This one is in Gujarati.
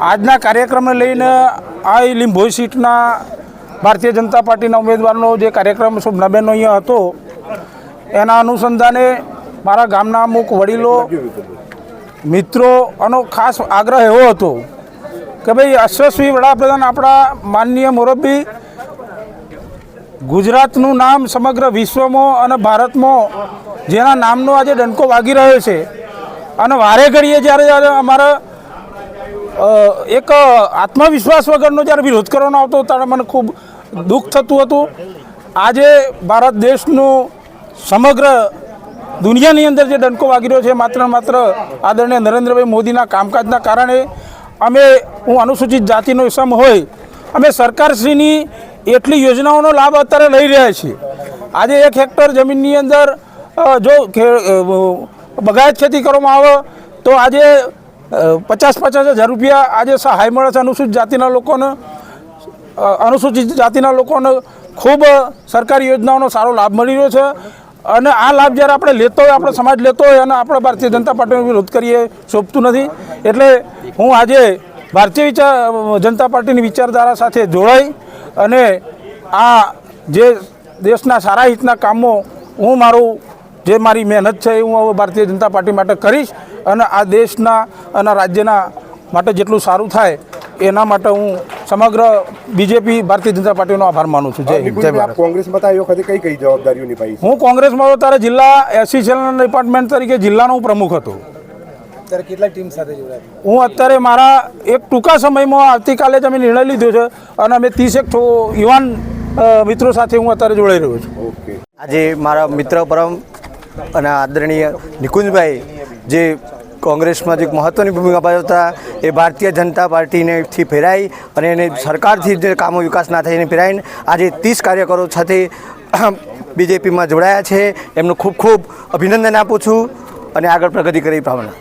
આજના કાર્યક્રમને લઈને આ લીંભોઈ સીટના ભારતીય જનતા પાર્ટીના ઉમેદવારનો જે કાર્યક્રમ શોભનાબેનનો અહીંયા હતો, એના અનુસંધાને મારા ગામના અમુક વડીલો, મિત્રો, આનો ખાસ આગ્રહ એવો હતો કે ભાઈ અશ્વસ્વી વડાપ્રધાન આપણા માનનીય મોરબી ગુજરાતનું નામ સમગ્ર વિશ્વમાં અને ભારતમાં જેના નામનો આજે ડંકો વાગી રહ્યો છે. અને વારે ઘડીએ જ્યારે અમારા એક આત્મવિશ્વાસ વગરનો જ્યારે વિરોધ કરવાનો આવતો ત્યારે મને ખૂબ દુઃખ થતું હતું. આજે ભારત દેશનું સમગ્ર દુનિયાની અંદર જે ડંકો વાગી રહ્યો છે, માત્ર માત્ર આદરણીય નરેન્દ્રભાઈ મોદીના કામકાજના કારણે, અમે, હું અનુસૂચિત જાતિનો સમ હોય, અમે સરકારશ્રીની એટલી યોજનાઓનો લાભ અત્યારે લઈ રહ્યા છીએ. આજે એક હેક્ટર જમીનની અંદર જો બગાયત ખેતી કરવામાં આવે, તો આજે પચાસ પચાસ હજાર રૂપિયા આજે સહાય મળે છે અનુસૂચિત જાતિના લોકોને અનુસૂચિત જાતિના લોકોને ખૂબ સરકારી યોજનાઓનો સારો લાભ મળી રહ્યો છે. અને આ લાભ જ્યારે આપણે લેતો હોય, આપણો સમાજ લેતો હોય અને આપણે ભારતીય જનતા પાર્ટીનો વિરોધ કરીએ, શોભતું નથી. એટલે હું આજે ભારતીય વિચાર, જનતા પાર્ટીની વિચારધારા સાથે જોડાઈ અને આ જે દેશના સારા હિતના કામો હું મારું જે મારી મહેનત છે એ હું હવે ભારતીય જનતા પાર્ટી માટે કરીશ અને આ દેશના અને રાજ્યના માટે જેટલું સારું થાય એના માટે હું સમગ્ર બીજેપી ભારતીય જનતા પાર્ટીનો આભાર માનું છું. જય હિન્દ, જય નિકુંજભાઈ, ભારત. આપ કોંગ્રેસમાં હતા એ વખતે કઈ કઈ જવાબદારીઓ નિભાવી હું કોંગ્રેસમાં હતો ત્યારે જિલ્લા એસોસિએશન ડિપાર્ટમેન્ટ તરીકે જિલ્લાનો હું પ્રમુખ હતો. અત્યારે કેટલા ટીમ સાથે જોડાયા હું અત્યારે મારા એક ટૂંકા સમયમાં આવતીકાલે જ અમે નિર્ણય લીધો છે અને અમે ત્રીસેક છો યુવાન મિત્રો સાથે હું અત્યારે જોડાઈ રહ્યો છું. ઓકે. આજે મારા મિત્ર પરમ અને આદરણીય નિકુંજભાઈ, જે કોંગ્રેસમાં જે મહત્ત્વની ભૂમિકા ભજવતા, એ ભારતીય જનતા પાર્ટીનેથી ફેરાઈ અને એને સરકારથી જે કામો વિકાસ ના થાય એને ફેરાઈને આજે ત્રીસ કાર્યકરો સાથે બીજેપીમાં જોડાયા છે. એમનું ખૂબ ખૂબ અભિનંદન આપું છું અને આગળ પ્રગતિ કરી ભાવના.